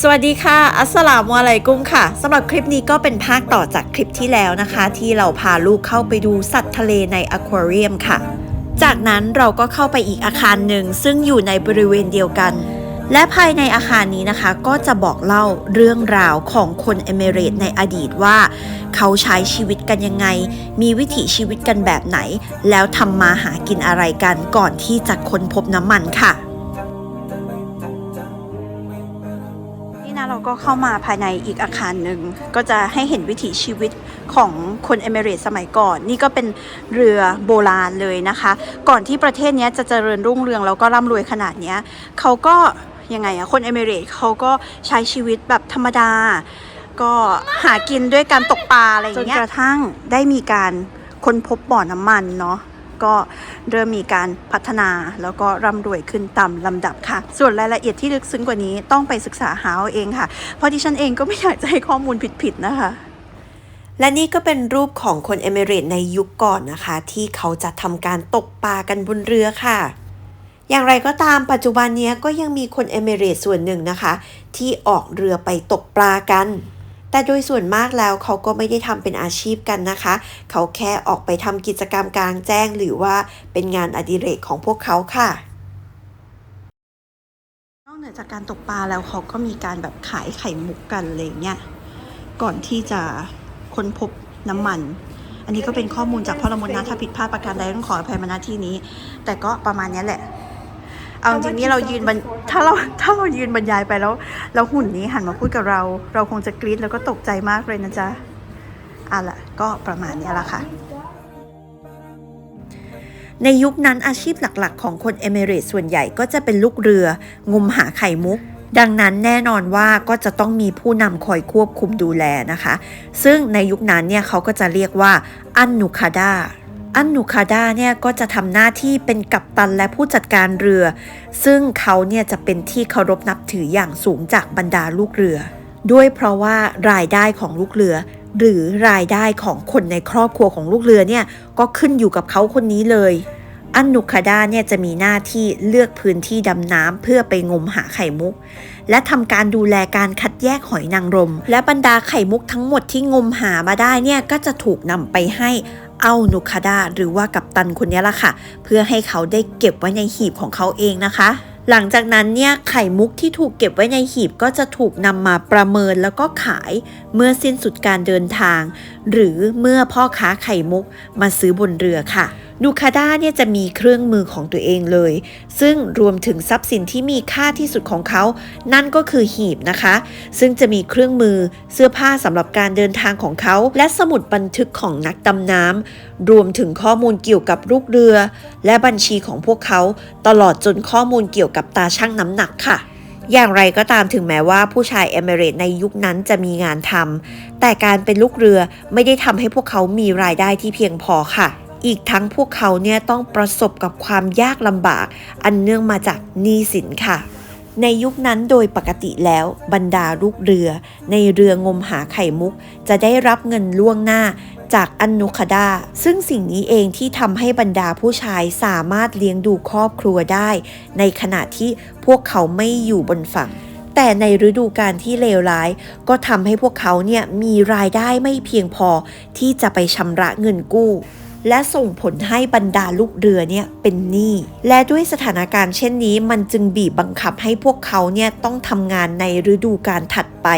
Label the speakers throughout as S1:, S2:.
S1: สวัสดีค่ะ อัสลามุอะลัยกุมค่ะสำหรับคลิปนี้ก็เป็นภาคต่อจากคลิปที่แล้วนะคะ ที่เราพาลูกเข้าไปดูสัตว์ทะเลในอควาเรียมค่ะ จากนั้นเราก็เข้าไปอีกอาคารหนึ่งซึ่งอยู่ในบริเวณเดียวกัน และภายในอาคารนี้นะคะ ก็จะบอกเล่าเรื่องราวของคนเอมิเรตในอดีตว่า เขาใช้ชีวิตกันยังไง มีวิถีชีวิตกันแบบไหน แล้วทำมาหากินอะไรกันก่อนที่จะค้นพบน้ำมันค่ะ เข้ามาภายในอีกอาคารหนึ่ง ก็จะให้เห็นวิถีชีวิตของคนเอมิเรตสมัยก่อน นี่ก็เป็นเรือโบราณเลยนะคะ ก่อนที่ประเทศนี้จะเจริญรุ่งเรืองแล้วก็ร่ำรวยขนาดนี้เขาก็ยังไงอะคนเอมิเรตเขาก็ใช้ชีวิตแบบธรรมดา ก็หากินด้วยการตกปลาอะไรอย่างเงี้ยจนกระทั่งได้มีการค้นพบบ่อน้ำมันเนาะ ก็เริ่มมีการพัฒนาแล้วก็ร่ำรวยขึ้นตามลำดับค่ะ ส่วนรายละเอียดที่ลึกซึ้งกว่านี้ต้องไปศึกษาหาเอาเองค่ะ เพราะดิฉันเองก็ไม่อยากจะให้ข้อมูลผิดๆนะคะและนี่ก็เป็นรูปของคนเอมิเรตในยุคก่อนนะคะ ที่เขาจะทำการตกปลากันบนเรือค่ะ อย่างไรก็ตามปัจจุบันนี้ก็ยังมีคนเอมิเรตส่วนหนึ่งนะคะ ที่ออกเรือไปตกปลากัน แต่โดยส่วนมากแล้วเขาก็ไม่ได้ทำเป็นอาชีพกันนะคะ เขาแค่ออกไปทำกิจกรรมกลางแจ้งหรือว่าเป็นงานอดิเรกของพวกเขาค่ะนอกเหนือจากการตกปลาแล้วเขาก็มีการแบบขายไข่มุกกันอะไรเงี้ยก่อนที่จะค้นพบน้ำมัน อันนี้ก็เป็นข้อมูลจากพ่อละมุนนะถ้าผิดพลาดประการใดต้องขออภัยมาณที่นี้ แต่ก็ประมาณนี้แหละ เอาจริงนี่เรายืนบรรถ้าเราถ้าเรายืนบรรยายไปแล้ว แล้วหุ่นนี้หันมาพูดกับเรา เราคงจะกรี๊ดแล้วก็ตกใจมากเลยนะจ๊ะอะล่ะก็ประมาณนี้ละค่ะในยุคนั้นอาชีพหลักๆ ของคนเอมิเรตส่วนใหญ่ก็จะเป็นลูกเรือ งมหาไข่มุก ดังนั้นแน่นอนว่าก็จะต้องมีผู้นำคอยควบคุมดูแลนะคะ ซึ่งในยุคนั้นเนี่ยเขาก็จะเรียกว่าอันนุคาดา อันนุคาดาเนี่ยก็จะทำหน้าที่เป็นกัปตันและผู้จัดการเรือ ซึ่งเขาเนี่ยจะเป็นที่เคารพนับถืออย่างสูงจากบรรดาลูกเรือ ด้วยเพราะว่ารายได้ของลูกเรือ หรือรายได้ของคนในครอบครัวของลูกเรือเนี่ยก็ขึ้นอยู่กับเขาคนนี้เลย อันนุคาดาเนี่ยจะมีหน้าที่เลือกพื้นที่ดำน้ำเพื่อไปงมหาไข่มุก และทำการดูแลการคัดแยกหอยนางรม และบรรดาไข่มุกทั้งหมดที่งมหามาได้เนี่ยก็จะถูกนำไปให้ เอานุคาดาหรือว่ากัปตันคนนี้ล่ะค่ะ เพื่อให้เขาได้เก็บไว้ในหีบของเขาเองนะคะ หลังจากนั้นเนี่ยไข่มุกที่ถูกเก็บไว้ในหีบก็จะถูกนำมาประเมินแล้วก็ขายเมื่อสิ้นสุดการเดินทาง หรือเมื่อพ่อค้าไข่มุกมาซื้อบนเรือค่ะ นูคาด้าเนี่ยจะมีเครื่องมือของตัวเองเลย ซึ่งรวมถึงทรัพย์สินที่มีค่าที่สุดของเขา นั่นก็คือหีบนะคะ ซึ่งจะมีเครื่องมือเสื้อผ้าสำหรับการเดินทางของเขา และสมุดบันทึกของนักดำน้ำรวมถึงข้อมูลเกี่ยวกับลูกเรือ และบัญชีของพวกเขา ตลอดจนข้อมูลเกี่ยวกับตาชั่งน้ำหนักค่ะอย่างไรก็ตามถึงแม้ว่าผู้ชายเอมิเรตในยุคนั้นจะมีงานทำแต่การเป็นลูกเรือไม่ได้ทำให้พวกเขามีรายได้ที่เพียงพอค่ะ อีกทั้งพวกเขาเนี่ยต้องประสบกับความยากลำบาก อันเนื่องมาจากหนี้สินค่ะ ในยุคนั้นโดยปกติแล้วบรรดาลูกเรือ ในเรืองมหาไข่มุก จะได้รับเงินล่วงหน้าจากอันนุคดา ซึ่งสิ่งนี้เองที่ทำให้บรรดาผู้ชายสามารถเลี้ยงดูครอบครัวได้ ในขณะที่พวกเขาไม่อยู่บนฝั่ง แต่ในฤดูการที่เลวร้าย ก็ทำให้พวกเขาเนี่ยมีรายได้ไม่เพียงพอที่จะไปชำระเงินกู้ และส่งผลให้บรรดาลูกเรือเนี่ยเป็นหนี้ และด้วยสถานการณ์เช่นนี้มันจึงบีบบังคับให้พวกเขาเนี่ยต้องทำงานในฤดูการถัดไป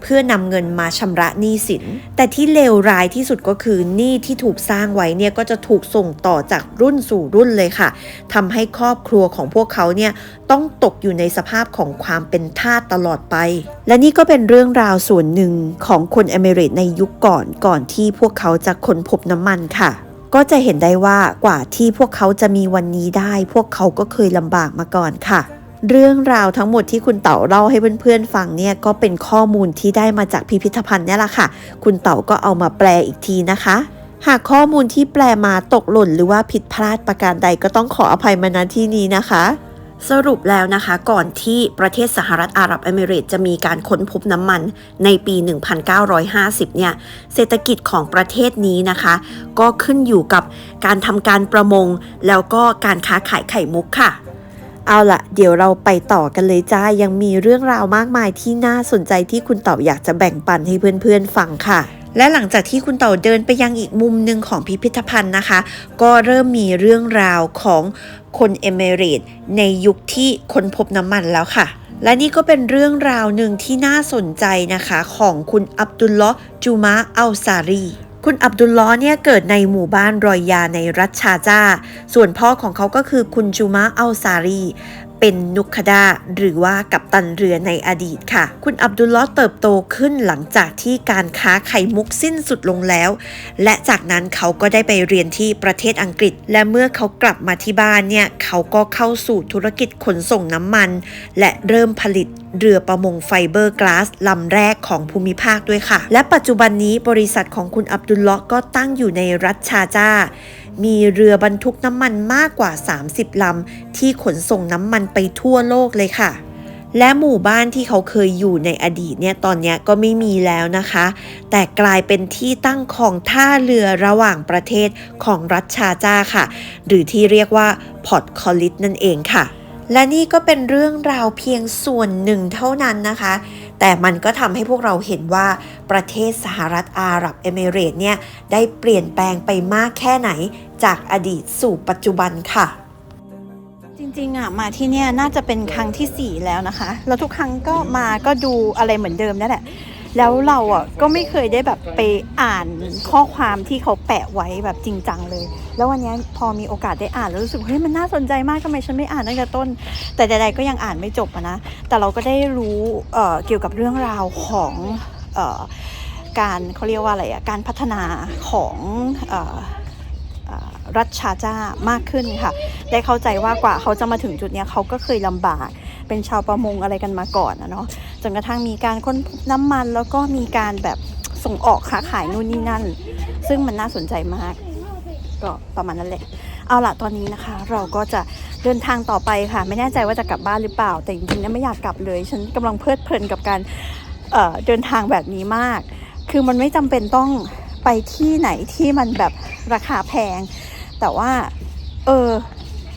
S1: เพื่อนำเงินมาชำระหนี้สิน แต่ที่เลวร้ายที่สุดก็คือหนี้ที่ถูกสร้างไว้เนี่ยก็จะถูกส่งต่อจากรุ่นสู่รุ่นเลยค่ะทำให้ครอบครัวของพวกเขาเนี่ยต้องตกอยู่ในสภาพของความเป็นทาสตลอดไป และนี่ก็เป็นเรื่องราวส่วนหนึ่งของคนอเอมิเรตในยุคก่อนก่อนที่พวกเขาจะค้นพบน้ำมันค่ะ ก็จะเห็นได้ว่ากว่าที่พวกเขาจะมีวันนี้ได้ พวกเขาก็เคยลำบากมาก่อนค่ะ เรื่องราวทั้งหมดที่คุณเต๋าเล่าให้เพื่อนๆฟังเนี่ยก็เป็นข้อมูลที่ได้มาจากพิพิธภัณฑ์นี่แหละค่ะ คุณเต๋าก็เอามาแปลอีกทีนะคะ หากข้อมูลที่แปลมาตกหล่นหรือว่าผิดพลาดประการใดก็ต้องขออภัยมาณที่นี้นะคะ สรุปแล้วนะคะ ก่อนที่ประเทศสหรัฐอาหรับเอมิเรตจะมีการค้นพบน้ำมันในปี 1950 เนี่ย เศรษฐกิจของประเทศนี้นะคะ ก็ขึ้นอยู่กับการทำการประมง แล้วก็การค้าขายไข่มุกค่ะ เอาละเดี๋ยวเราไปต่อกันเลยจ้า ยังมีเรื่องราวมากมายที่น่าสนใจที่คุณเต่าอยากจะแบ่งปันให้เพื่อนๆฟังค่ะ และหลังจากที่คุณเต่าเดินไปยังอีกมุมหนึ่งของพิพิธภัณฑ์นะคะ ก็เริ่มมีเรื่องราวของคนเอเมเรตในยุคที่ค้นพบน้ำมันแล้วค่ะและนี่ก็เป็นเรื่องราวหนึ่งที่น่าสนใจนะคะของคุณอับดุลลอฮ์จูมะอัลซารี คุณอับดุลลอฮ์เนี่ยเกิดในหมู่บ้านรอยยาในรัฐชาจา ส่วนพ่อของเขาก็คือคุณจูมะอัลซารี เป็นนุคดาหรือว่ากัปตันเรือในอดีตค่ะ คุณอับดุลลอฮ์เติบโตขึ้นหลังจากที่การค้าไข่มุกสิ้นสุดลงแล้ว และจากนั้นเขาก็ได้ไปเรียนที่ประเทศอังกฤษ และเมื่อเขากลับมาที่บ้านเนี่ยเขาก็เข้าสู่ธุรกิจขนส่งน้ำมัน และเริ่มผลิตเรือประมงไฟเบอร์กลาสลำแรกของภูมิภาคด้วยค่ะ และปัจจุบันนี้บริษัทของคุณอับดุลเลาะห์ก็ตั้งอยู่ในรัฐชาจาห์ มีเรือบรรทุกน้ำมันมากกว่า 30 ลำ ที่ขนส่งน้ำมันไปทั่วโลกเลยค่ะ และหมู่บ้านที่เขาเคยอยู่ในอดีตเนี่ยตอนนี้ก็ไม่มีแล้วนะคะ แต่กลายเป็นที่ตั้งของท่าเรือระหว่างประเทศของรัฐชาร์จาค่ะ หรือที่เรียกว่าพอร์ตคอลิสนั่นเองค่ะ และนี่ก็เป็นเรื่องราวเพียงส่วนหนึ่งเท่านั้นนะคะ แต่มันก็ทำให้พวกเราเห็นว่าประเทศสหรัฐอาหรับเอมิเรตส์เนี่ยได้เปลี่ยนแปลงไปมากแค่ไหนจากอดีตสู่ปัจจุบันค่ะ
S2: จริงๆอะมาที่เนี่ยน่าจะเป็นครั้งที่ 4 แล้วนะคะ แล้วทุกครั้งก็มาก็ดูอะไรเหมือนเดิมนั่นแหละ แล้วเราอะก็ไม่เคยได้แบบไปอ่านข้อความที่เขาแปะไว้แบบจริงจังเลย แล้ววันนี้พอมีโอกาสได้อ่านแล้วรู้สึกเฮ้ยมันน่าสนใจมากทำไมฉันไม่อ่านตั้งแต่ต้น แต่ใดๆก็ยังอ่านไม่จบนะ แต่เราก็ได้รู้เอ่อเกี่ยวกับเรื่องราวของเอ่อการเขาเรียกว่าอะไรอะการพัฒนาของเอ่อรัฐชาจ้ามากขึ้นค่ะ ได้เข้าใจว่ากว่าเขาจะมาถึงจุดนี้เขาก็เคยลำบาก เป็นชาวประมงอะไรกันมาก่อนนะเนาะจนกระทั่งมีการค้นพบน้ำมันแล้วก็มีการแบบส่งออกค้าขายนู่นนี่นั่น ซึ่งมันน่าสนใจมาก ก็ประมาณนั้นแหละ เอาละตอนนี้นะคะ เราก็จะเดินทางต่อไปค่ะ ไม่แน่ใจว่าจะกลับบ้านหรือเปล่า แต่จริงๆนี่ไม่อยากกลับเลย ฉันกำลังเพลิดเพลินกับการเเดินทางแบบนี้มาก คือมันไม่จำเป็นต้องไปที่ไหนที่มันแบบราคาแพง แต่ว่า เออ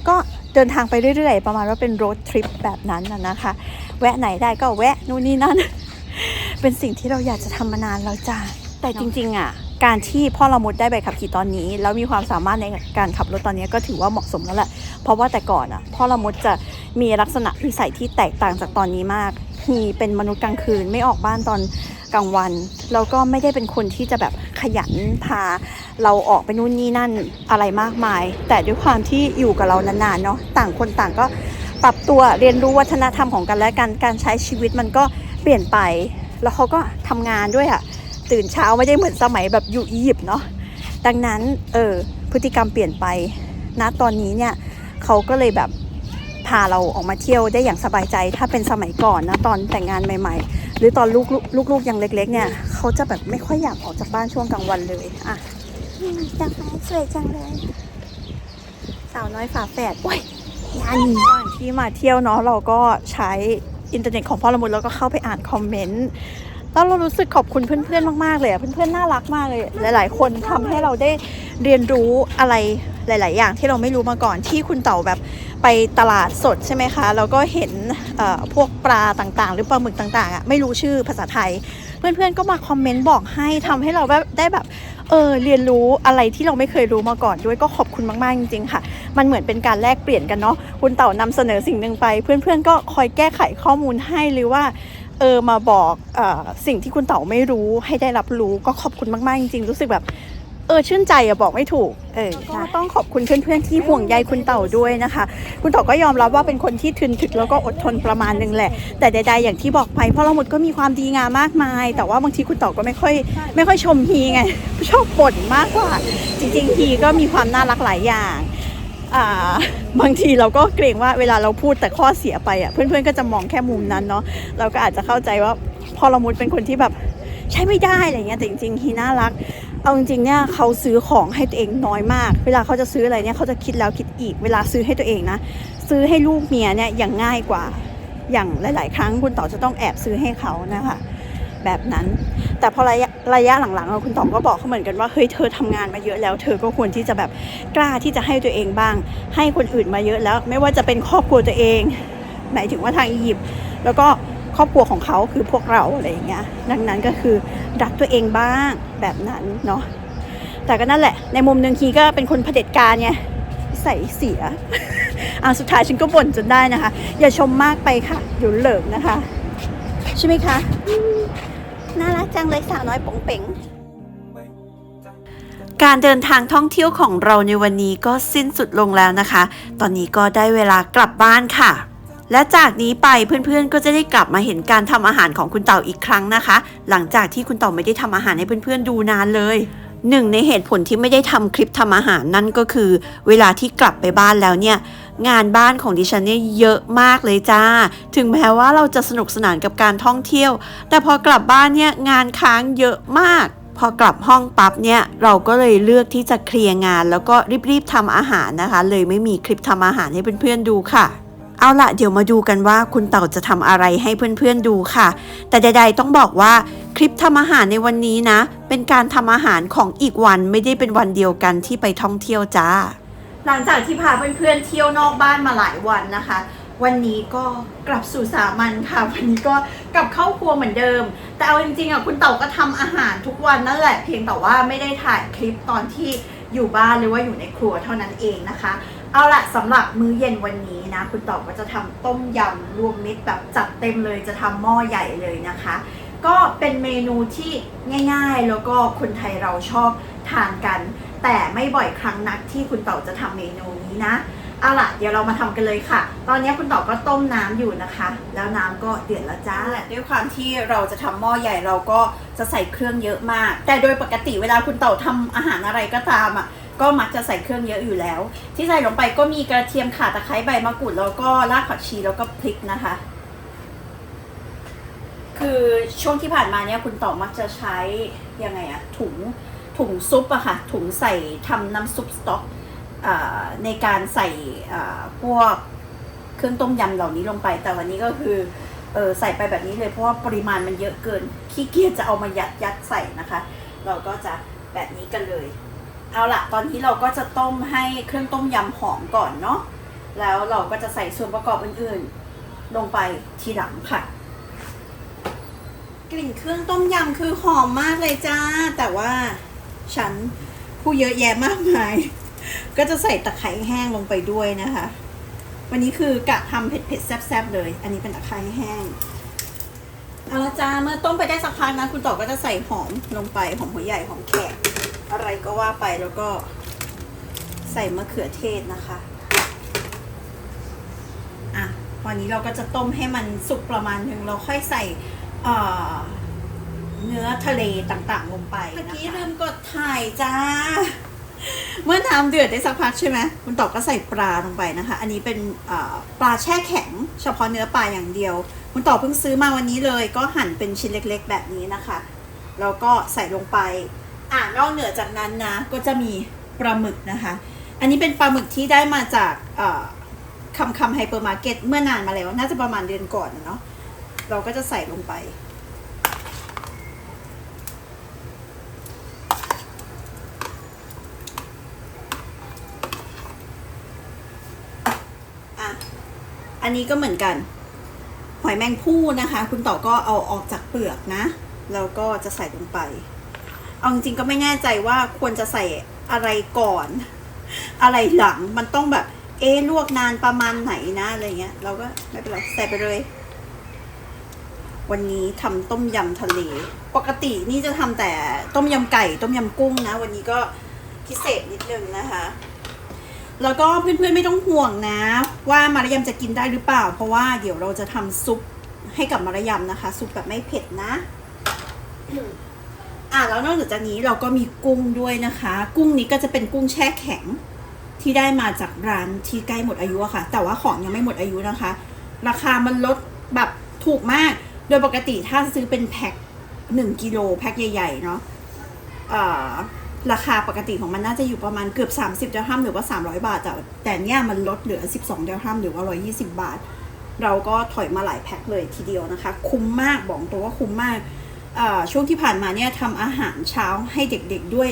S2: ก็ เดินทางไปเรื่อยๆ ประมาณว่าเป็นรถทริปแบบนั้นน่ะนะคะ แวะไหนได้ก็แวะนู่นนี่นั่น เป็นสิ่งที่เราอยากจะทำมานานแล้วจ้าแต่จริงๆอะการที่พ่อละมุดได้ใบขับขี่ตอนนี้ แล้วมีความสามารถในการขับรถตอนนี้ก็ถือว่าเหมาะสมแล้วแหละเพราะว่าแต่ก่อนอะพ่อละมุดจะมีลักษณะนิสัยที่แตกต่างจากตอนนี้มากฮีเป็นมนุษย์กลางคืนไม่ออกบ้านตอน กลางวันแล้วก็ไม่ได้เป็นคนที่จะแบบขยันพา เราออกไปนู่นนี่นั่นอะไรมากมาย แต่ด้วยความที่อยู่กับเรานานๆเนาะต่างคนต่างก็ปรับตัวเรียนรู้วัฒนธรรมของกันและกันการใช้ชีวิตมันก็เปลี่ยนไป แล้วเขาก็ทำงานด้วยอะตื่นเช้าไม่ได้เหมือนสมัยแบบอยู่อียิปต์เนาะดังนั้นเออพฤติกรรมเปลี่ยนไปณตอนนี้เนี่ยเขาก็เลยแบบพาเราออกมาเที่ยวได้อย่างสบายใจ ถ้าเป็นสมัยก่อนนะตอนแต่งงานใหม่ ๆ หรือตอนลูกๆลูกๆยังเล็ก ๆ เนี่ยเขาจะแบบไม่ค่อยอยากออกจากบ้านช่วงกลางวันเลยอะดอกไม้สวยจังเลย สาวน้อยฝาแฝดโอ้ยยันระหว่างที่มาเที่ยวเนาะเราก็ใช้อินเทอร์เน็ตของพ่อละมุนแล้วก็เข้าไปอ่านคอมเมนต์แล้วเรารู้สึกขอบคุณเพื่อนๆมากๆเลยอะเพื่อนๆน่ารักมากเลย หลายๆ คนทำให้เราได้เรียนรู้อะไรหลาย ๆ อย่างที่เราไม่รู้มาก่อนที่คุณเต่าแบบ ไปตลาดสดใช่ไหมคะ แล้วก็เห็นพวกปลาต่างๆ หรือปลาหมึกต่างๆอะไม่รู้ชื่อภาษาไทย เพื่อนๆก็มาคอมเมนต์บอกให้ทำให้เราแบบได้แบบเออเรียนรู้อะไรที่เราไม่เคยรู้มาก่อนด้วยก็ขอบคุณมากๆจริงๆค่ะ มันเหมือนเป็นการแลกเปลี่ยนกันเนาะคุณเต่านำเสนอสิ่งหนึ่งไป เพื่อนๆก็คอยแก้ไขข้อมูลให้หรือว่าเออมาบอกออสิ่งที่คุณเต่าไม่รู้ให้ได้รับรู้ก็ขอบคุณมากๆจริงๆรู้สึกแบบ เออชื่นใจอะบอกไม่ถูก เออก็ต้องขอบคุณเพื่อนๆที่ห่วงใยคุณเต่าด้วยนะคะ คุณเต่าก็ยอมรับว่าเป็นคนที่ทึนถึกแล้วก็อดทนประมาณหนึงแหละ แต่ใดๆอย่างที่บอกไปพ่อละมุดก็มีความดีงามมากมาย แต่ว่าบางทีคุณเต่าก็ไม่ค่อย ไม่ค่อยชมฮีไงชอบบ่นมากกว่า จริงๆฮีก็มีความน่ารักหลายอย่างอ่าบางทีเราก็เกรงว่าเวลาเราพูดแต่ข้อเสียไปอะเพื่อนๆก็จะมองแค่มุมนั้นเนาะเราก็อาจจะเข้าใจว่าพ่อละมุดเป็นคนที่แบบใช้ไม่ได้อะไรเงี้ยแต่จริงๆฮีน่ารัก เอาจริงๆเนี่ยเขาซื้อของให้ตัวเองน้อยมาก เวลาเขาจะซื้ออะไรเนี่ยเขาจะคิดแล้วคิดอีก เวลาซื้อให้ตัวเองนะ ซื้อให้ลูกเมียเนี่ยอย่างง่ายกว่าอย่างหลาย ๆ ครั้งคุณต่อจะต้องแอบซื้อให้เขานะคะ
S1: แบบนั้น แต่พอระยะระยะหลังๆอะคุณต๋อก็บอกเขาเหมือนกันว่าเฮ้ยเธอทำงานมาเยอะแล้ว เธอก็ควรที่จะแบบกล้าที่จะให้ตัวเองบ้าง ให้คนอื่นมาเยอะแล้ว ไม่ว่าจะเป็นครอบครัวตัวเองหมายถึงว่าทางอียิปต์แล้วก็ ครอบครัวของเขาคือพวกเราอะไรอย่างเงี้ยดังนั้นก็คือรักตัวเองบ้างแบบนั้นเนาะแต่ก็นั่นแหละ ในมุมหนึ่งคีก็เป็นคนเผด็จการไงใส่เสียอะสุดท้ายฉันก็บ่นจนได้นะคะ อย่าชมมากไปค่ะเดี๋ยวเหลิงนะคะ ใช่ไหมคะ น่ารักจังเลยสาวน้อยป๋องเป๋ง
S2: การเดินทางท่องเที่ยวของเราในวันนี้ก็สิ้นสุดลงแล้วนะคะ ตอนนี้ก็ได้เวลากลับบ้านค่ะ และจากนี้ไปเพื่อนๆ ก็จะได้กลับมาเห็นการทำอาหารของคุณเต่าอีกครั้งนะคะ หลังจากที่คุณเต่าไม่ได้ทำอาหารให้เพื่อนๆดูนานเลยหนึ่งในเหตุผลที่ไม่ได้ทำคลิปทำอาหารนั่นก็คือ เวลาที่กลับไปบ้านแล้วเนี่ยงานบ้านของดิฉันเนี่ยเยอะมากเลยจ้า ถึงแม้ว่าเราจะสนุกสนานกับการท่องเที่ยว แต่พอกลับบ้านเนี่ยงานค้างเยอะมาก พอกลับห้องปั๊บเนี่ยเราก็เลยเลือกที่จะเคลียร์งาน แล้วก็รีบๆทำอาหารนะคะ เลยไม่มีคลิปทำอาหารให้เพื่อนๆดูค่ะ เอาละเดี๋ยวมาดูกันว่าคุณเต่าจะทำอะไรให้เพื่อนๆดูค่ะ แต่ใด ๆ ต้องบอกว่าคลิปทำอาหารในวันนี้นะ เป็นการทำอาหารของอีกวันไม่ได้เป็นวันเดียวกันที่ไปท่องเที่ยวจ้า หลังจากที่พาเพื่อนๆเที่ยวนอกบ้านมาหลายวันนะคะ วันนี้ก็กลับสู่สามัญค่ะ วันนี้ก็กลับเข้าครัวเหมือนเดิม แต่เอาจริงๆอะคุณเต่าก็ทำอาหารทุกวันนั่นแหละ เพียงแต่ว่าไม่ได้ถ่ายคลิปตอนที่อยู่บ้านหรือว่าอยู่ในครัวเท่านั้นเองนะคะ เอาละสำหรับมื้อเย็นวันนี้นะ คุณเต่าก็จะทำต้มยำรวมมิตรแบบจัดเต็มเลยจะทำหม้อใหญ่เลยนะคะ ก็เป็นเมนูที่ง่ายๆ แล้วก็คนไทยเราชอบทานกัน แต่ไม่บ่อยครั้งนักที่คุณเต่าจะทำเมนูนี้นะเอาละเดี๋ยวเรามาทำกันเลยค่ะ ตอนนี้คุณต่อก็ต้มน้ำอยู่นะคะ แล้วน้ำก็เดือดแล้วจ้าด้วยความที่เราจะทำหม้อใหญ่เราก็จะใส่เครื่องเยอะมาก แต่โดยปกติเวลาคุณเต่าทำอาหารอะไรก็ตามอะ ก็มักจะใส่เครื่องเยอะอยู่แล้ว ที่ใส่ลงไปก็มีกระเทียมข่าตะไคร้ใบมะกรูดแล้วก็รากผักชีแล้วก็พริกนะคะ คือช่วงที่ผ่านมาเนี่ยคุณต่อมักจะใช้ยังไงอะถุงถุงซุปอะค่ะ ถุงใส่ทำน้ำซุปสต๊อกอในการใส่พวกเครื่องต้มยำเหล่านี้ลงไป แต่วันนี้ก็คือเออใส่ไปแบบนี้เลยเพราะว่าปริมาณมันเยอะเกินขี้เกียจจะเอามายัดยัดใส่นะคะ เราก็จะแบบนี้กันเลย เอาละตอนนี้เราก็จะต้มให้เครื่องต้มยำหอมก่อนเนาะ แล้วเราก็จะใส่ส่วนประกอบอื่นๆ ลงไปทีหลังค่ะ กลิ่นเครื่องต้มยำคือหอมมากเลยจ้า แต่ว่าฉันผู้เยอะแยะมากมาย ก็จะใส่ตะไคร้แห้งลงไปด้วยนะคะ วันนี้คือกะทำเผ็ดๆแซ่บๆเลย อันนี้เป็นตะไคร้แห้ง เอาละจ้าเมื่อต้มไปได้สักพักนะ คุณต่อก็จะใส่หอมลงไปหอมหัวใหญ่หอมแขก อะไรก็ว่าไปแล้วก็ใส่มะเขือเทศนะคะอะวันนี้เราก็จะต้มให้มันสุกประมาณหนึ่งเราค่อยใส่เอ่อเนื้อทะเลต่างๆลงไปเมื่อกี้ลืมกดถ่ายจ้า เมื่อน้ำเดือดได้สักพักใช่ไหมคุณตอกก็ใส่ปลาลงไปนะคะ อันนี้เป็นเอ่อปลาแช่แข็ง เฉพาะเนื้อปลาอย่างเดียว คุณตอกเพิ่งซื้อมาวันนี้เลย ก็หั่นเป็นชิ้นเล็กๆ แบบนี้นะคะ แล้วก็ใส่ลงไป อ่านอกเหนือจากนั้นนะ ก็จะมีปลาหมึกนะคะ อันนี้เป็นปลาหมึกที่ได้มาจากคำคำไฮเปอร์มาร์เก็ตเมื่อนานมาแล้ว น่าจะประมาณเดือนก่อนเนาะเราก็จะใส่ลงไปอะอันนี้ก็เหมือนกัน หอยแมงผู้นะคะ คุณต่อก็เอาออกจากเปลือกนะ แล้วก็จะใส่ลงไป เอาจริงๆก็ไม่แน่ใจว่าควรจะใส่อะไรก่อน อะไรหลังมันต้องแบบ เอ๊ลวกนานประมาณไหนนะอะไรเงี้ย เราก็ไม่เป็นไรใส่ไปเลย วันนี้ทำต้มยำทะเล ปกตินี่จะทำแต่ต้มยำไก่ ต้มยำกุ้งนะ วันนี้ก็พิเศษนิดนึงนะคะ แล้วก็เพื่อนๆไม่ต้องห่วงนะ ว่ามารยำจะกินได้หรือเปล่า เพราะว่าเดี๋ยวเราจะทำซุปให้กับมารยำนะคะ ซุปแบบไม่เผ็ดนะ อะแล้วนอกจากนี้เราก็มีกุ้งด้วยนะคะ กุ้งนี้ก็จะเป็นกุ้งแช่แข็งที่ได้มาจากร้านที่ใกล้หมดอายุอะค่ะ แต่ว่าของยังไม่หมดอายุนะคะ ราคามันลดแบบถูกมาก โดยปกติถ้าซื้อเป็นแพ็คหนึ่งกิโลแพ็คใหญ่ๆเนาะราคาปกติของมันน่าจะอยู่ประมาณเกือบ 30เดลฮัมหรือว่า 300 บาทแต่แต่เนี่ยมันลดเหลือ 12เดลฮัมหรือว่า 120 บาท เราก็ถอยมาหลายแพ็คเลยทีเดียวนะคะ คุ้มมากบอกตัวว่าคุ้มมาก ช่วงที่ผ่านมาเนี่ยทำอาหารเช้าให้เด็กๆด้วย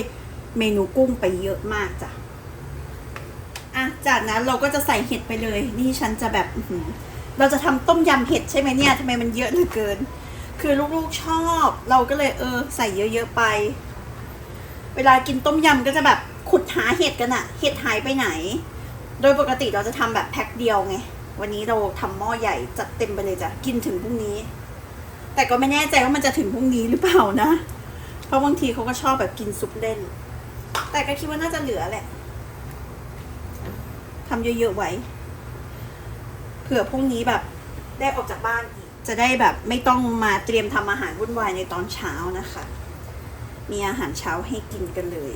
S2: เมนูกุ้งไปเยอะมากจ้ะอะจากนั้นเราก็จะใส่เห็ดไปเลย นี่ฉันจะแบบเราจะทำต้มยำเห็ดใช่ไหมเนี่ยทำไมมันเยอะเหลือเกิน คือลูกๆชอบ เราก็เลยเออ ใส่เยอะๆไป เวลากินต้มยำก็จะแบบขุดหาเห็ดกันอะเห็ดหายไปไหน โดยปกติเราจะทำแบบแพ็คเดียวไง วันนี้เราทำหม้อใหญ่จัดเต็มไปเลยจ้ะ กินถึงพรุ่งนี้ แต่ก็ไม่แน่ใจว่ามันจะถึงพรุ่งนี้หรือเปล่านะ เพราะบางทีเขาก็ชอบแบบกินซุปเล่น แต่ก็คิดว่าน่าจะเหลือแหละทำเยอะๆไว้ เผื่อพรุ่งนี้แบบได้ออกจากบ้านอีก จะได้แบบไม่ต้องมาเตรียมทำอาหารวุ่นวายในตอนเช้านะคะ มีอาหารเช้าให้กินกันเลย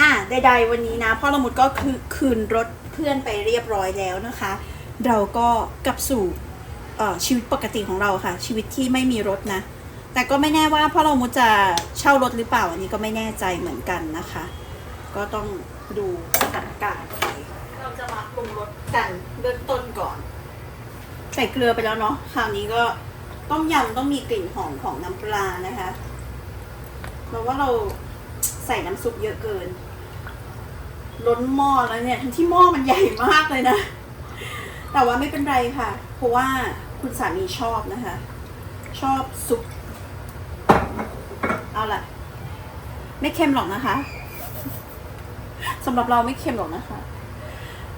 S2: อะใดๆวันนี้นะพ่อละมุดก็คือคืนรถเพื่อนไปเรียบร้อยแล้วนะคะ เราก็กลับสู่ ชีวิตปกติของเราค่ะ ชีวิตที่ไม่มีรถนะ แต่ก็ไม่แน่ว่าพ่อละมุจะเช่ารถหรือเปล่าอันนี้ก็ไม่แน่ใจเหมือนกันนะคะ ก็ต้องดูสถานการณ์ไปเราจะมาปรุงรสกันเบื้องต้นก่อน ใส่เกลือไปแล้วเนาะคราวนี้ก็ต้มยำต้องมีกลิ่นหอมของน้ำปลานะคะเพราะว่าเราใส่น้ำซุปเยอะเกิน ล้นหม้อแล้วเนี่ย ทั้งที่หม้อมันใหญ่มากเลยนะ แต่ว่าไม่เป็นไรค่ะ เพราะว่า คุณสามีชอบนะคะ ชอบซุป เอาล่ะ ไม่เค็มหรอกนะคะสำหรับเราไม่เค็มหรอกนะคะ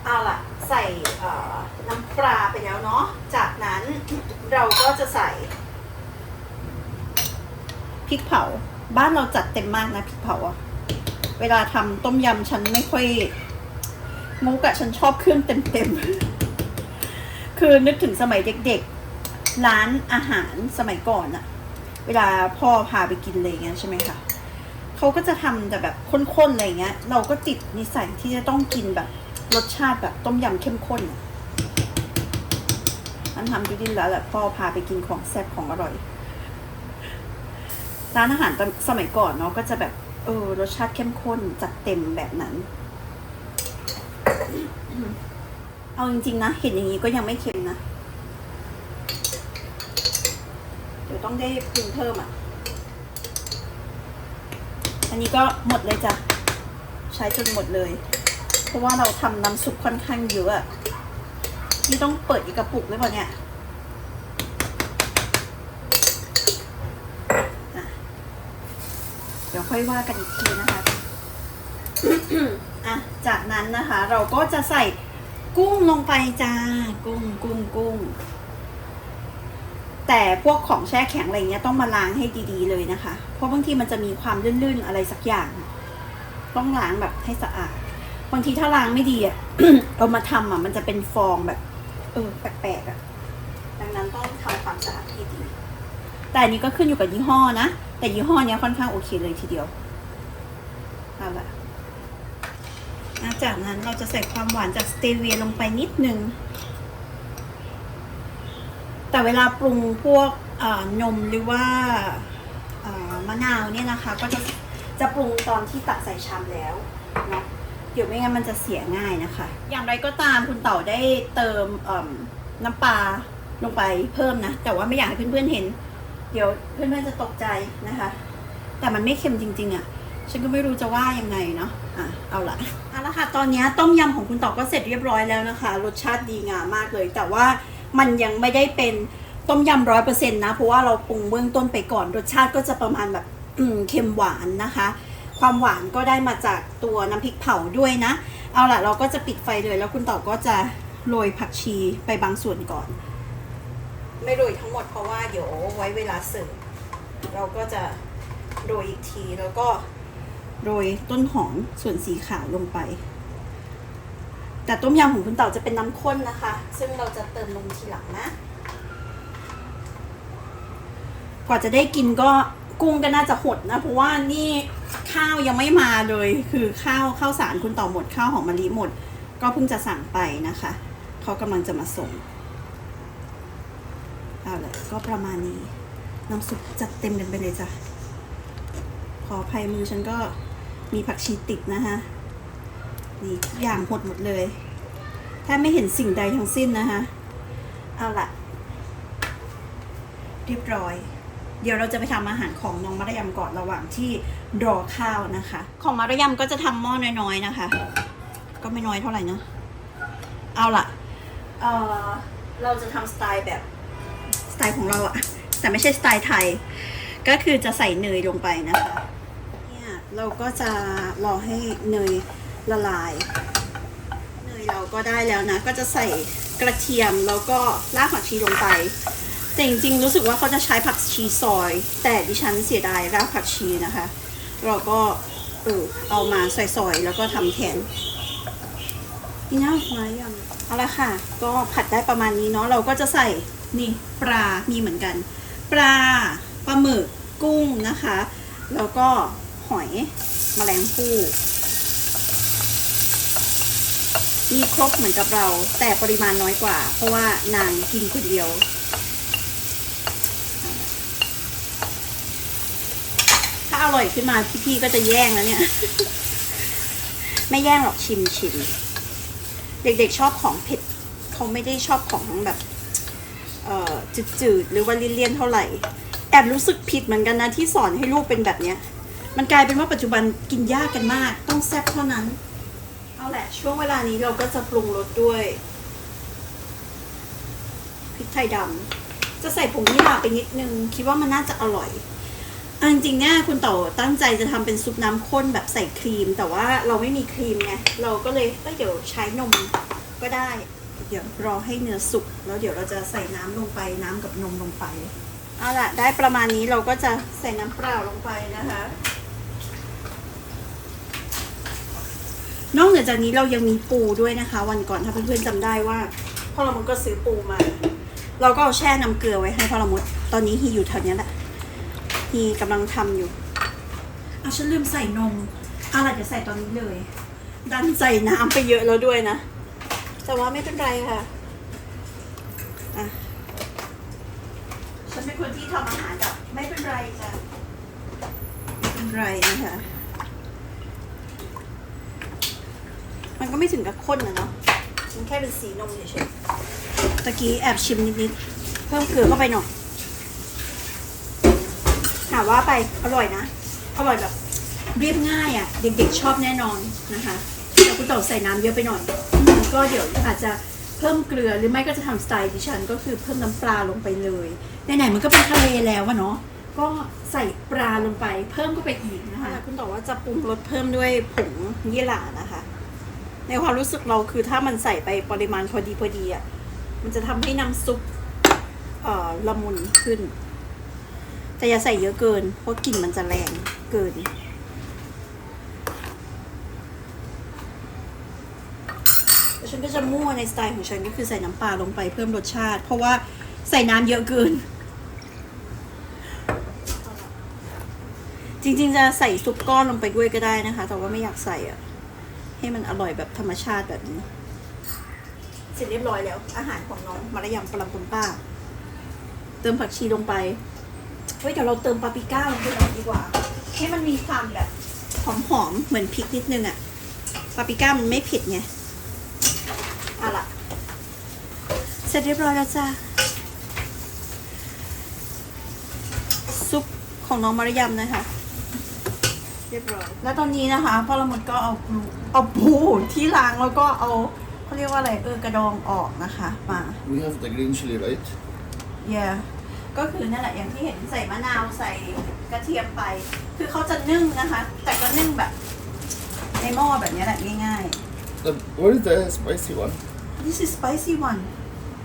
S2: เอาล่ะ ใส่น้ำปลาไปแล้วเนาะ จากนั้นเราก็จะใส่พริกเผา บ้านเราจัดเต็มมากนะพริกเผาอะเวลาทำต้มยำฉันไม่ค่อยมุกอะฉันชอบเครื่องเต็มๆ คือนึกถึงสมัยเด็กๆ ร้านอาหารสมัยก่อนอะเวลาพ่อพาไปกินอะไรอย่างเงี้ยใช่ไหมคะเขาก็จะทำแต่แบบข้นๆอะไรอย่างเงี้ย เราก็ติดนิสัยที่จะต้องกินแบบรสชาติแบบต้มยำเข้มข้นอันทำดูดินแล้วแหละพ่อพาไปกินของแซ่บของอร่อย ร้านอาหารสมัยก่อนเนาะก็จะแบบเออรสชาติเข้มข้นจัดเต็มแบบนั้น เอาจริงๆนะเห็นอย่างนี้ก็ยังไม่เค็มนะ เดี๋ยวต้องได้ปรุงเพิ่มอะ อันนี้ก็หมดเลยจ้ะ ใช้จนหมดเลย เพราะว่าเราทำน้ำซุปค่อนข้างเยอะนี่ต้องเปิดอีกกระปุกหรือเปล่าเนี่ยเดี๋ยวค่อยว่ากันอีกทีนะคะ อะ จากนั้นนะคะ เราก็จะใส่ กุ้งลงไปจ้า กุ้งกุ้งกุ้ง แต่พวกของแช่แข็งอะไรเงี้ยต้องมาล้างให้ดีๆเลยนะคะ เพราะบางทีมันจะมีความลื่นๆอะไรสักอย่าง ต้องล้างแบบให้สะอาด บางทีถ้าล้างไม่ดีอะเอามาทำอะ มันจะเป็นฟองแบบ เออแปลกๆอะ ดังนั้นต้องทำความสะอาดให้ดี แต่อันนี้ก็ขึ้นอยู่กับยี่ห้อนะ แต่ยี่ห้อเนี้ยค่อนข้างโอเคเลยทีเดียวเอาล่ะ จากนั้นเราจะใส่ความหวานจากสเตเวียลงไปนิดนึง แต่เวลาปรุงพวกนมหรือว่ามะนาวเนี่ยนะคะ ก็จะจะปรุงตอนที่ตักใส่ชามแล้วเนาะเดี๋ยวไม่งั้นมันจะเสียง่ายนะคะ อย่างไรก็ตามคุณเต่าได้เติมมน้ำปลาลงไปเพิ่มนะ แต่ว่าไม่อยากให้เพื่อนๆเห็น เดี๋ยวเพื่อนๆจะตกใจนะคะ แต่มันไม่เค็มจริง ๆอะ่ะ ฉันก็ไม่รู้จะว่ายังไงเนาะอะเอาละเอาละค่ะ ตอนนี้ต้มยำของคุณต่อก็เสร็จเรียบร้อยแล้วนะคะ รสชาติดีงามมากเลย แต่ว่ามันยังไม่ได้เป็นต้มยำร้อยเปอร์เซ็นต์นะ เพราะว่าเราปรุงเบื้องต้นไปก่อน รสชาติก็จะประมาณแบบอืมเค็มหวานนะคะ ความหวานก็ได้มาจากตัวน้ำพริกเผาด้วยนะ เอาละเราก็จะปิดไฟเลยแล้วคุณต่อก็จะโรยผักชีไปบางส่วนก่อน ไม่โรยทั้งหมดเพราะว่าเดี๋ยวไว้เวลาเสิร์ฟเราก็จะโรยอีกทีแล้วก็ โรยต้นหอมส่วนสีขาวลงไป แต่ต้มยำของคุณเต่าจะเป็นน้ำข้นนะคะ ซึ่งเราจะเติมลงทีหลังนะ กว่าจะได้กินก็กุ้งก็น่าจะหดนะ เพราะว่านี่ข้าวยังไม่มาเลย คือข้าวข้าวสารคุณต่อหมดข้าวของมะลิหมด ก็เพิ่งจะสั่งไปนะคะ เขากำลังจะมาส่งเอาเลยก็ประมาณนี้น้ำซุปจัดเต็มกันไปเลยจ้ะขออภัยมือฉันก็ มีผักชีติดนะคะนี่ทุกอย่างหดหมดเลยแทบไม่เห็นสิ่งใดทั้งสิ้นนะคะเอาละเรียบร้อย เดี๋ยวเราจะไปทำอาหารของน้องมารยำก่อนระหว่างที่รอข้าวนะคะ ของมารยำก็จะทำหม้อน้อยๆนะคะ ก็ไม่น้อยเท่าไหร่นะเอาละเออเราจะทำสไตล์แบบสไตล์ของเราอะแต่ไม่ใช่สไตล์ไทย ก็คือจะใส่เนยลงไปนะคะ เราก็จะรอให้เนยละลาย เนยเราก็ได้แล้วนะ ก็จะใส่กระเทียมแล้วก็รากผักชีลงไป แต่จริงๆรู้สึกว่าเขาจะใช้ผักชีซอย แต่ดิฉันเสียดายรากผักชีนะคะ เราก็เออเอามาซอยๆแล้วก็ทำแทนนี่นะมายังเอาละค่ะ ก็ผัดได้ประมาณนี้เนาะเราก็จะใส่นี่ปลามีเหมือนกัน ปลาปลาหมึกกุ้งนะคะ แล้วก็ หอยแมลงภู่มีครบเหมือนกับเรา แต่ปริมาณน้อยกว่า เพราะว่านางกินคนเดียว ถ้าอร่อยขึ้นมาพี่ๆก็จะแย่งแล้วเนี่ย ไม่แย่งหรอกชิมชิมเด็กๆชอบของเผ็ดเขาไม่ได้ชอบของแบบจืดๆ หรือว่าเลี่ยนๆเท่าไหร่แอบรู้สึกผิดเหมือนกันนะที่สอนให้ลูกเป็นแบบเนี้ย มันกลายเป็นว่าปัจจุบันกินยากกันมาก ต้องแซ่บเท่านั้น เอาแหละ ช่วงเวลานี้เราก็จะปรุงรสด้วยพริกไทยดำจะใส่ผงยี่หร่าไปนิดนึง คิดว่ามันน่าจะอร่อยอันจริงๆเนี่ยคุณเต่อตั้งใจจะทำเป็นซุปน้ำข้นแบบใส่ครีม แต่ว่าเราไม่มีครีมไงเราก็เลยเอ้ยเดี๋ยวใช้นมก็ได้ เดี๋ยวรอให้เนื้อสุกแล้วเดี๋ยวเราจะใส่น้ำลงไปน้ำกับนมลงไปเอาล่ะ ได้ประมาณนี้เราก็จะใส่น้ำเปล่าลงไปนะคะ นอกเหนือจากนี้เรายังมีปูด้วยนะคะ วันก่อนถ้าเพื่อนๆจำได้ว่าพ่อละมุดก็ซื้อปูมา เราก็เอาแช่น้ำเกลือไว้ให้พ่อละมุดตอนนี้ฮีอยู่แถวเนี้ยแหละฮีกำลังทำอยู่เอาฉันลืมใส่นมเอาล่ะเดี๋ยวใส่ตอนนี้เลย ดันใส่น้ำไปเยอะแล้วด้วยนะ แต่ว่าไม่เป็นไรค่ะอะ ฉันเป็นคนที่ทำอาหารแบบไม่เป็นไรจ้ะไม่เป็นไรนะคะ มันก็ไม่ถึงกับข้นนะเนาะ มันแค่เป็นสีนมเฉยๆตะกี้แอบชิมนิดๆ เพิ่มเกลือเข้าไปหน่อยถามว่าไปอร่อยนะ อร่อยแบบเรียบง่ายอะ่ะ เด็กๆชอบแน่นอนนะคะแต่คุณเต่อใส่น้ำเยอะไปหน่อยอืมก็เดี๋ยวอาจจะเพิ่มเกลือหรือไม่ก็จะทำสไตล์ดิฉันก็คือเพิ่มน้ำปลาลงไปเลยไหนๆมันก็เป็นทะเลแล้วอะเนาะก็ใส่ปลาลงไปเพิ่มก็ไปอีกนะคะคุณต่อว่าจะปรุงรสเพิ่มด้วยผงยี่หร่านะคะ ในความรู้สึกเราคือถ้ามันใส่ไปปริมาณพอดีพอดีอะมันจะทำให้น้ำซุปเอ่อละมุนขึ้น แต่อย่าใส่เยอะเกิน เพราะกลิ่นมันจะแรงเกิน ฉันก็จะมั่วในสไตล์ของฉันก็คือใส่น้ำปลาลงไปเพิ่มรสชาติ เพราะว่าใส่น้ำเยอะเกิน จริงๆจะใส่ซุปก้อนลงไปด้วยก็ได้นะคะ แต่ว่าไม่อยากใส่อะ ให้มันอร่อยแบบธรรมชาติแบบนี้ เสร็จเรียบร้อยแล้ว อาหารของน้องมารยำปลาปุนป้า เติมผักชีลงไป เฮ้ยเดี๋ยวเราเติมปาปริก้าลงไปหน่อยดีกว่า ให้มันมีความแบบหอมๆเหมือนพริกนิดนึงอะปาปริก้ามันไม่เผ็ดไงเอาล่ะ เสร็จเรียบร้อยแล้วจ้าซุปของน้องมารยำนะคะ เรียบร้อยแล้วตอนนี้นะคะพ่อละมุดก็เอาปูเอาปูที่ล้างแล้วก็เอาเขาเรียกว่าอะไรเออกระดองออกนะคะมา
S3: We have the green chili, right?
S2: yeah ก็คือนั่นแหละอย่างที่เห็นใส่มะนาวใส่กระเทียมไป คือเขาจะนึ่งนะคะ แต่ก็นึ่งแบบ ในหม้อแบบนี้แหละง่าย
S3: The, what is the spicy one?
S2: ๆ this is spicy one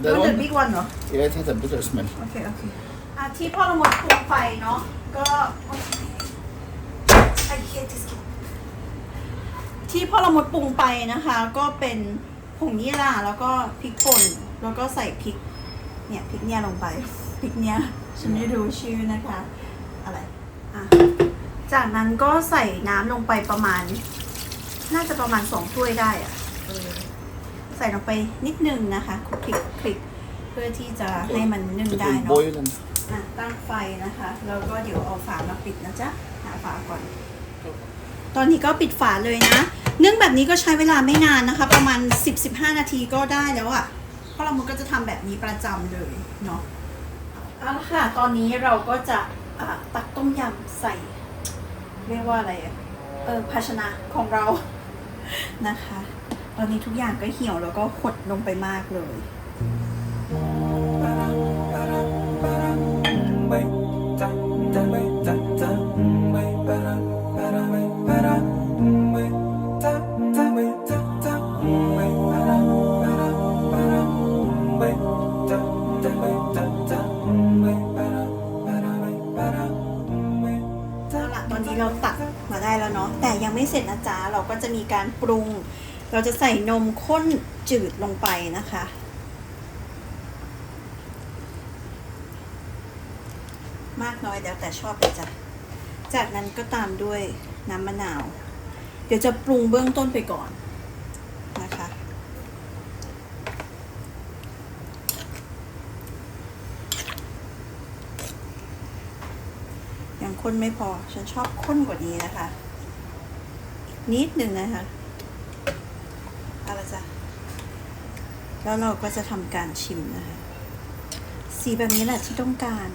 S3: That
S2: not the
S3: one?
S2: big one เหรอ
S3: Yeah, it has a bitter smell.
S2: โอเคโอเคอะที่พ่อละมุดปรุงไฟเนาะก็ I hate this kid ที่พ่อละมดปรุงไปนะคะ ก็เป็นผงยี่หร่าแล้วก็พริกป่นแล้วก็ใส่พริก เนี่ยพริกเนี่ยลงไปพริกเนี่ยฉันไม่รู้ชื่อนะคะ อะไรอะจากนั้นก็ใส่น้ำลงไปประมาณ น่าจะประมาณสองถ้วยได้อะใส่ลงไปนิดนึงนะคะคลุกคลิกคลิกเพื่อที่จะให้มันนึ่งได้เนาะ
S3: boil and
S2: อะตั้งไฟนะคะ แล้วก็เดี๋ยวเอาฝามาปิดนะจ๊ะหาฝาก่อน ตอนนี้ก็ปิดฝาเลยนะ เนึ่องแบบนี้ก็ใช้เวลาไม่นานนะคะ ประมาณ 10-15 นาทีก็ได้แล้วอะ่ะ เพราะเรามันก็จะทำแบบนี้ประจำเลยเนาะเอาละค่ะ ตอนนี้เราก็จะตักต้มยำใส่ เรียกว่าอะไรเออภาชนะของเรานะคะ ตอนนี้ทุกอย่างก็เหี่ยวแล้วก็หดลงไปมากเลย นะจ๊ะ เราก็จะมีการปรุง เราจะใส่นมข้นจืดลงไปนะคะ มากน้อยแล้วแต่ชอบเลยจ้ะ จากนั้นก็ตามด้วยน้ำมะนาว เดี๋ยวจะปรุงเบื้องต้นไปก่อนนะคะยังข้นไม่พอ ฉันชอบข้นกว่านี้นะคะ นิดหนึ่งนะคะเอาละจ้ะแล้วเราก็จะทำการชิมนะคะ สีแบบนี้แหละที่ต้องการ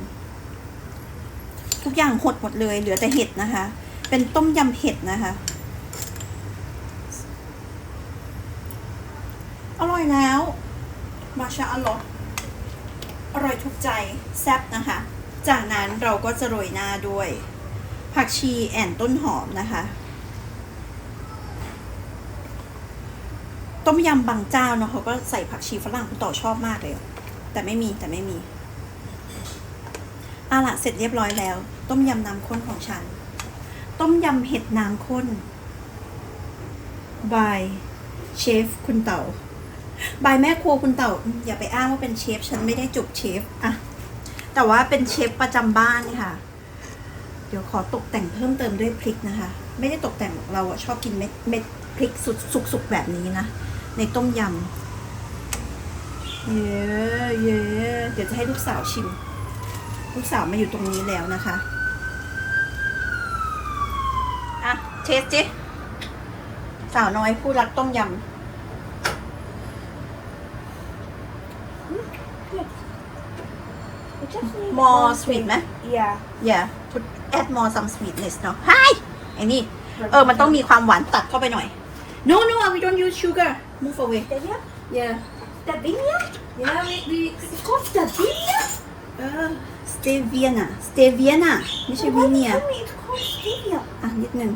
S2: ทุกอย่างหดหมดเลยเหลือแต่เห็ดนะคะ เป็นต้มยำเห็ดนะคะ อร่อยแล้วมาชาอัลลอฮ์อร่อยทุกใจแซ่บนะคะ จากนั้นเราก็จะโรยหน้าด้วยผักชีแอนต้นหอมนะคะ ต้มยำบางเจ้าเนาะเขาก็ใส่ผักชีฝรั่งคุณต่อชอบมากเลย แต่ไม่มีแต่ไม่มีอาละเสร็จเรียบร้อยแล้ว ต้มยำน้ำข้นของฉัน ต้มยำเห็ดน้ำข้น by เชฟคุณเต่าบายแม่ครัวคุณเต่า อย่าไปอ้างว่าเป็นเชฟ ฉันไม่ได้จบเชฟอะแต่ว่าเป็นเชฟประจำบ้านค่ะ เดี๋ยวขอตกแต่งเพิ่มเติมด้วยพริกนะคะ ไม่ได้ตกแต่งหรอกเราอะชอบกินเม็ดเม็ดพริกสุกสุกๆแบบนี้นะ ในต้มยำเย้เย้เดี๋ยวจะให้ลูกสาวชิม ลูกสาวมาอยู่ตรงนี้แล้วนะคะ อะเทสจิสาวน้อยผู้รักต้มยำ
S4: It just needs
S2: more
S4: one
S2: sweet
S4: thing.
S2: ไหม
S4: Yeah.
S2: yeah put add more some sweetness เนาะ Hi ไอ้นี่ เออ มันต้องมีความหวานตัดเข้าไปหน่อย no no we don't use sugar move away
S4: Stevia?
S2: yeah
S4: Stevia? Yeah, we, we, it's called Stevia?
S2: เออ stevia น่ะ stevia น่ะไม่ใช่
S4: Why
S2: วิเนีย
S4: tell me it's called Stevia?
S2: อะนิดนึง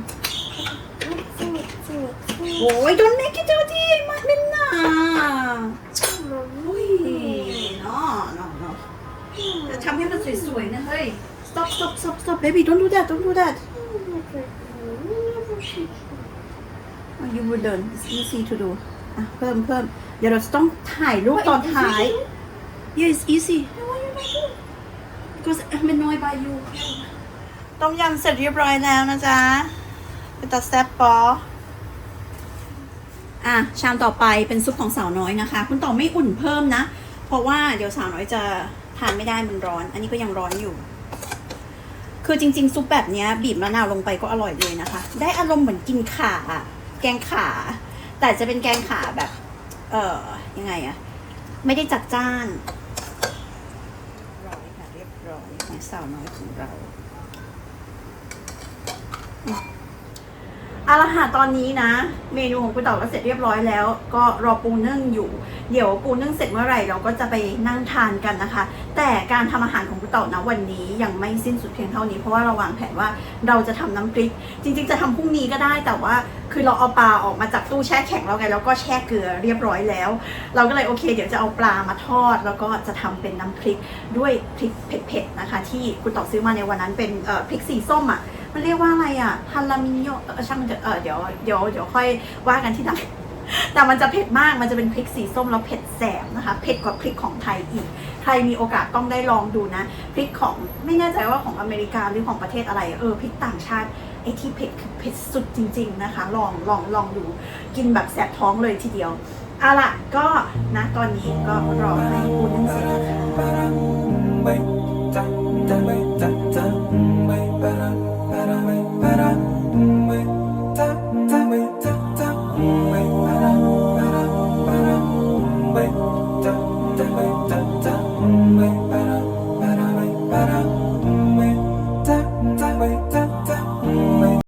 S4: Sing it, sing it, sing it.
S2: โอ้ย don't make it dirty มันเป็นหนาอุ้ย no no no จะทำให้มันสวยๆนะเฮ้ย stop stop stop stop baby don't do that don't do that Oh, you will learn it's easy to do อะเพิ่มเพิ่มเดี๋ยวเราจะต้องถ่ายรูปตอนท้าย yeah it's easy because I'm annoyed by you ต้มยำเสร็จเรียบร้อยแล้วนะจ๊ะเป็นตาแซ่บปออะชามต่อไปเป็นซุปของสาวน้อยนะคะ คุณต่อไม่อุ่นเพิ่มนะ เพราะว่าเดี๋ยวสาวน้อยจะทานไม่ได้มันร้อน อันนี้ก็ยังร้อนอยู่ คือจริง ๆ ซุปแบบเนี้ยบีบมะนาวลงไปก็อร่อยเลยนะคะ ได้อารมณ์เหมือนกินขาอะแกงขา แต่จะเป็นแกงขาแบบ เอ่อยังไงอะไม่ได้จัดจ้านร้อยค่ะเรียบร้อยของสาวน้อยของเรา เอาละค่ะตอนนี้นะ เมนูของคุณเต่อก็เสร็จเรียบร้อยแล้ว ก็รอปูนึ่งอยู่ เดี๋ยวปูนึ่งเสร็จเมื่อไหร่เราก็จะไปนั่งทานกันนะคะ แต่การทำอาหารของคุณเต่อนะวันนี้ยังไม่สิ้นสุดเพียงเท่านี้เพราะว่าเราวางแผนว่าเราจะทำน้ำพริก จริง ๆ จะทำพรุ่งนี้ก็ได้แต่ว่าคือเราเอาปลาออกมาจากตู้แช่แข็งแล้วไงแล้วก็แช่เกลือเรียบร้อยแล้ว เราก็เลยโอเค เดี๋ยวจะเอาปลามาทอด แล้วก็จะทำเป็นน้ำพริกด้วยพริกเผ็ดๆนะคะ ที่คุณต่อซื้อมาในวันนั้นเป็นพริกสีส้มอะ มันเรียกว่าอะไรอะฮารามิโยเออช่างมันเถอะเออเดี๋ยวเดี๋ยวเดี๋ยวค่อยว่ากันที่หลังแต่มันจะเผ็ดมาก มันจะเป็นพริกสีส้มแล้วเผ็ดแสบนะคะ เผ็ดกว่าพริกของไทยอีก ใครมีโอกาสต้องได้ลองดูนะ พริกของไม่แน่ใจว่าของอเมริกาหรือของประเทศอะไร เออ พริกต่างชาติไอ้ที่เผ็ดคือเผ็ดสุดจริง ๆนะคะ ลองลองลองดู กินแบบแสบท้องเลยทีเดียวเอาล่ะก็นะตอนนี้ก็รอให้ปูนึ่งเสร็จนะคะ
S5: parang